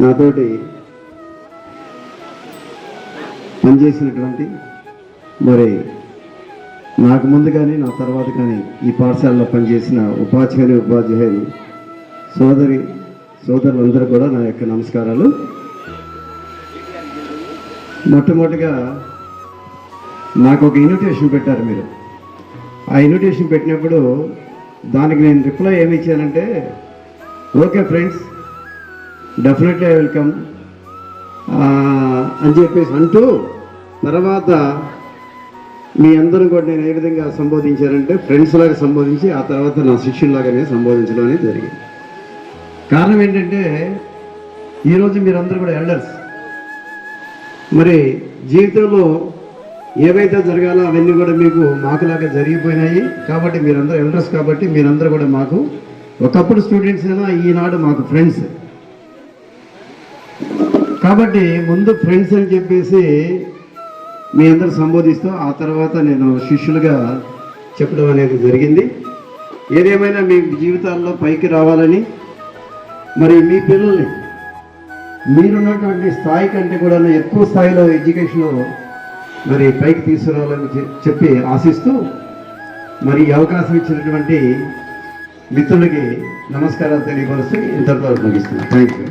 నాతోటి పనిచేసినటువంటి మరి నాకు ముందు కానీ నా తర్వాత కానీ ఈ పాఠశాలలో పనిచేసిన ఉపాధ్యాయులు ఉపాధ్యాయులు సోదరి సోదరులందరూ కూడా నా యొక్క నమస్కారాలు మొట్టమొదటిగా నాకు ఒక ఇన్విటేషన్ పెట్టారు మీరు. ఆ ఇన్విటేషన్ పెట్టినప్పుడు దానికి నేను రిప్లై ఏమి ఇచ్చానంటే okay friends definitely I welcome అని చెప్పేసి అంటూ తర్వాత మీ అందరూ కూడా నేను ఏ విధంగా సంబోధించానంటే ఫ్రెండ్స్ లాగా సంబోధించి ఆ తర్వాత నా శిష్యులాగానే సంబోధించడం అనేది జరిగింది. కారణం ఏంటంటే ఈరోజు మీరందరూ కూడా ఎల్డర్స్ మరి జీవితంలో ఏవైతే జరగాలో అవన్నీ కూడా మీకు మాకులాగా జరిగిపోయినాయి. కాబట్టి మీరందరూ ఎల్డర్స్ కాబట్టి మీరందరూ కూడా మాకు ఒకప్పుడు స్టూడెంట్స్ అయినా ఈనాడు మాకు ఫ్రెండ్స్ కాబట్టి ముందు ఫ్రెండ్స్ అని చెప్పేసి మీ అందరు సంబోధిస్తూ ఆ తర్వాత నేను శిష్యులుగా చెప్పడం అనేది జరిగింది. ఏదేమైనా మీ జీవితాల్లో పైకి రావాలని మరి మీ పిల్లల్ని మీరున్నటువంటి స్థాయి కంటే కూడా ఎక్కువ స్థాయిలో ఎడ్యుకేషన్లో మరి పైకి తీసుకురావాలని చెప్పి ఆశిస్తూ మరి ఈ అవకాశం ఇచ్చినటువంటి మిత్రులకి నమస్కారాలు తెలియపరుస్తూ ఇంతటితో ముగిస్తున్నాను. Thank you